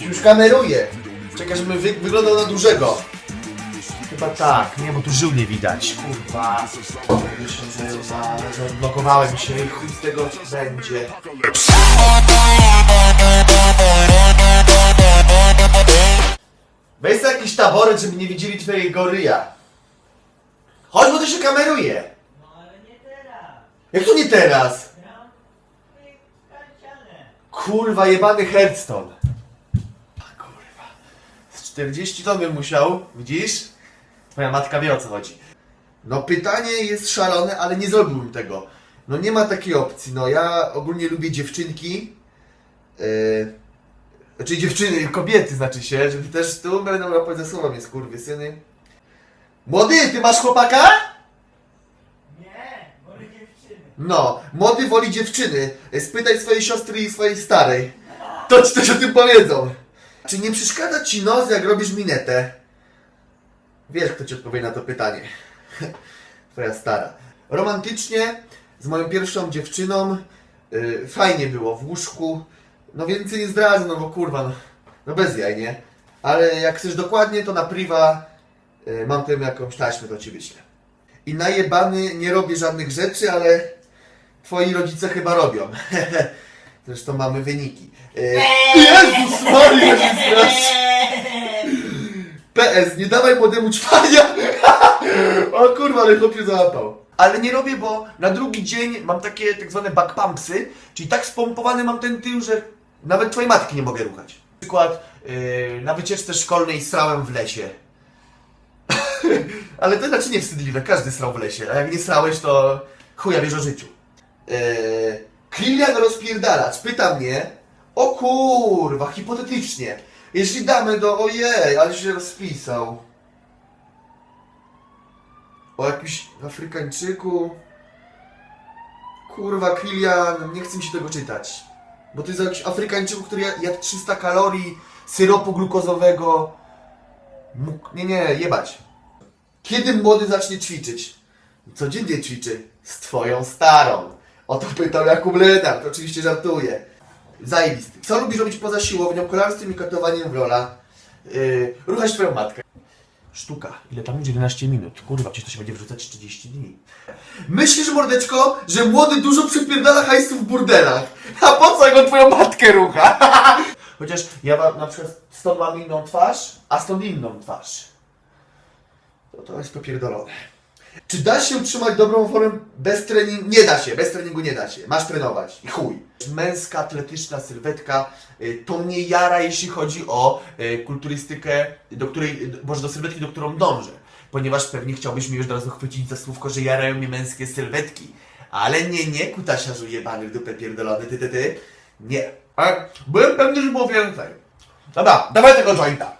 Już kameruje. Czekaj, żeby wy wyglądał na dużego. Chyba tak, nie, bo tu żył nie widać. Kurwa. Myślę, że, za- że odblokowałem się i chuj z tego będzie. Weź sobie jakiś taboret, żeby nie widzieli twojej goryja. Chodź, bo to się kameruje. No ale nie teraz. Jak to nie teraz? Kurwa, jebany Hearthstone. A kurwa. Z 40 ton bym musiał, widzisz? Twoja matka wie o co chodzi. No pytanie jest szalone, ale nie zrobiłbym tego. No nie ma takiej opcji. No ja ogólnie lubię dziewczynki. Yy, znaczy dziewczyny, kobiety znaczy się, żeby też tu będą rapać ze słowa mnie skurwy syny. Młody, ty masz chłopaka? Nie, wolę dziewczyny. No, młody woli dziewczyny. Spytaj swojej siostry i swojej starej. To ci coś o tym powiedzą. Czy nie przeszkadza ci nos, jak robisz minetę? Wiesz, kto ci odpowie na to pytanie. Twoja stara. Romantycznie, z moją pierwszą dziewczyną, yy, fajnie było w łóżku. No więcej nie zdradzę, no bo kurwa, no, no bez jaj, nie? Ale jak chcesz dokładnie, to na priwa yy, mam tam jakąś taśmę, to ci wyślę. I najebany nie robię żadnych rzeczy, ale twoi rodzice chyba robią. Zresztą mamy wyniki. E, Jezus Maria, się. PS, nie dawaj młodemu ćwania. o kurwa, ale chłop się załapał. Ale nie robię, bo na drugi dzień mam takie tak zwane backpumpsy, czyli tak spompowany mam ten tył, że nawet twojej matki nie mogę ruchać. Na przykład yy, na wycieczce szkolnej srałem w lesie. Ale to znaczy nie wstydliwe, każdy srał w lesie, a jak nie srałeś, to chuja wiesz o życiu. Eee, Kilian rozpierdalacz pyta mnie, o kurwa, hipotetycznie, jeśli damy do, ojej, ale się rozpisał. O jakimś Afrykańczyku. Kurwa, Kilian, nie chce mi się tego czytać. Bo to jest o jakimś Afrykańczyku, który jad- jadł 300 kalorii syropu glukozowego. Mógł... Nie, nie, jebać. Kiedy młody zacznie ćwiczyć? Codziennie ćwiczy. Z twoją starą. O to pytał Jakub Lenart. Oczywiście żartuję. Zajebisty. Co lubisz robić poza siłownią, kolarstwem i katowaniem w rola? Yy, ruchać twoją matkę. Sztuka. Ile tam będzie? 11 minut. Kurwa, przecież to się będzie wrzucać 30 dni. Myślisz, mordeczko, że młody dużo przypierdala hajsu w burdelach? A po co jak on twoją matkę rucha? Chociaż ja mam na przykład stąd mam inną twarz, a stąd inną twarz. To to jest popierdolone. Czy da się utrzymać dobrą formę bez treningu? Nie da się, bez treningu nie da się. Masz trenować i chuj. Męska, atletyczna sylwetka y, to mnie jara, jeśli chodzi o y, kulturystykę, do której, może do sylwetki, do którą dążę. Ponieważ pewnie chciałbyś mi już od razu chwycić za słówko, że jarają mnie męskie sylwetki. Ale nie, nie, kutasiarzu jebany w dupę pierdolony, ty, ty, ty. Nie. Byłem pewny, że było więcej. Dobra, dawaj tego jointa.